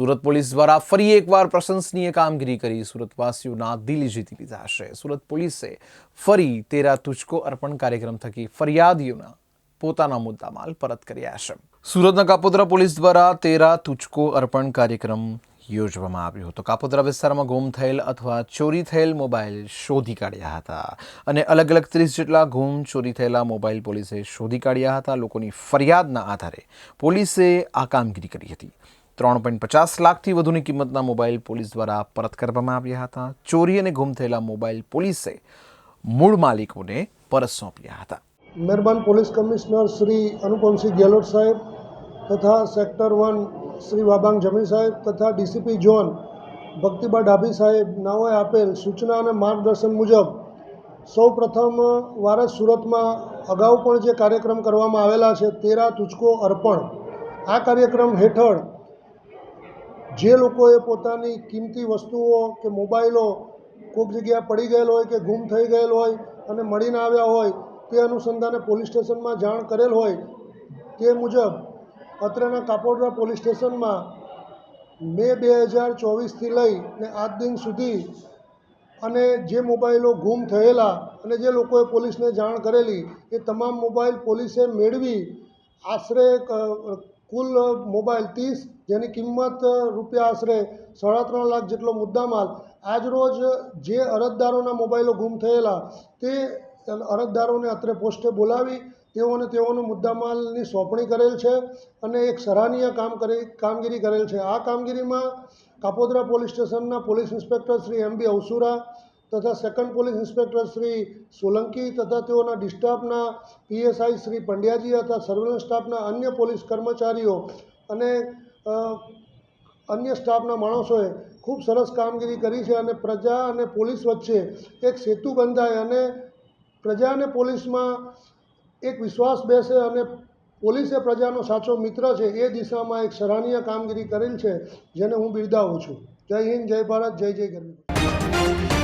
Surat police દ્વારા ફરી એકવાર પ્રશંસનીય કામગીરી કરી. સુરતવાસીઓના દિલ જીતી લીધા છે. સુરત પોલીસે ફરી તેરા તુચકો અર્પણ કાર્યક્રમ થકી ફરિયાદીઓના પોતાના મુદ્દામાલ પરત કર્યા છે. સુરતના કાપોદ્રા પોલીસ દ્વારા તેરા તુચકો અર્પણ કાર્યક્રમ યોજવામાં આવ્યો હતો. કાપોદ્રા વિસ્તારમાં ગુમ થયેલ અથવા ચોરી થયેલ મોબાઈલ શોધી કાઢ્યા હતા અને અલગ અલગ ત્રીસ જેટલા ગુમ ચોરી થયેલા મોબાઈલ પોલીસે શોધી કાઢ્યા હતા. લોકોની ફરિયાદના આધારે પોલીસે આ કામગીરી કરી હતી. ત્રણ પોઈન્ટ પચાસ લાખથી વધુની કિંમતના મોબાઈલ પોલીસ દ્વારા પરત કરવામાં આવ્યા હતા. ચોરી અને ગુમ થયેલા મોબાઈલ પોલીસે મૂળ માલિકોને પરત સોંપ્યા હતા. મહેરબાન પોલીસ કમિશનર શ્રી અનુપમસિંહ ગેહલોત સાહેબ તથા સેક્ટર વન શ્રી વાબાંગ જમી સાહેબ તથા ડીસીપી ઝોન ભક્તિબા ડાભી સાહેબ નાઓએ આપેલ સૂચના અને માર્ગદર્શન મુજબ સૌ પ્રથમ વાર સુરતમાં અગાઉ પણ જે કાર્યક્રમ કરવામાં આવેલા છે, તેરા તુચકો અર્પણ. આ કાર્યક્રમ હેઠળ જે લોકોએ પોતાની કિંમતી વસ્તુઓ કે મોબાઈલો કોઈક જગ્યાએ પડી ગયેલ હોય કે ગુમ થઈ ગયેલ હોય અને મળી ના આવ્યા હોય તે અનુસંધાને પોલીસ સ્ટેશનમાં જાણ કરેલ હોય તે મુજબ અત્રેના કાપોડરા પોલીસ સ્ટેશનમાં મે બે હજાર ચોવીસથી લઈ ને આજ દિન સુધી અને જે મોબાઈલો ગુમ થયેલા અને જે લોકોએ પોલીસને જાણ કરેલી, એ તમામ મોબાઈલ પોલીસે મેળવી. આશરે કુલ મોબાઈલ ત્રીસ, જેની કિંમત રૂપિયા આશરે સાડા ત્રણ લાખ જેટલો મુદ્દામાલ. આજરોજ જે અરજદારોના મોબાઈલો ગુમ થયેલા, તે અરજદારોને અત્રે પોસ્ટે બોલાવી તેઓને તેઓનો મુદ્દામાલની સોંપણી કરેલ છે અને એક સરાહનીય કામ કરી, કામગીરી કરેલ છે. આ કામગીરીમાં કાપોદ્રા પોલીસ સ્ટેશનના police inspector Shri M B Avsura તથા second police inspector Shri Solanki તથા તેઓના ડિસ્ટાફના પીએસઆઈ શ્રી પંડ્યાજી તથા સર્વેલન્સ સ્ટાફના અન્ય પોલીસ કર્મચારીઓ અને અન્ય સ્ટાફના માણસોએ ખૂબ સરસ કામગીરી કરી છે અને પ્રજા અને પોલીસ વચ્ચે એક સેતુ બંધાય અને પ્રજા અને પોલીસમાં એક વિશ્વાસ બેસે અને પોલીસ પ્રજાનો સાચો મિત્ર છે એ દિશામાં એક સરાહનીય કામગીરી કરેલ છે, જેને હું બિરદાવું છું. જય હિન્દ, જય ભારત, જય જય ગરવી.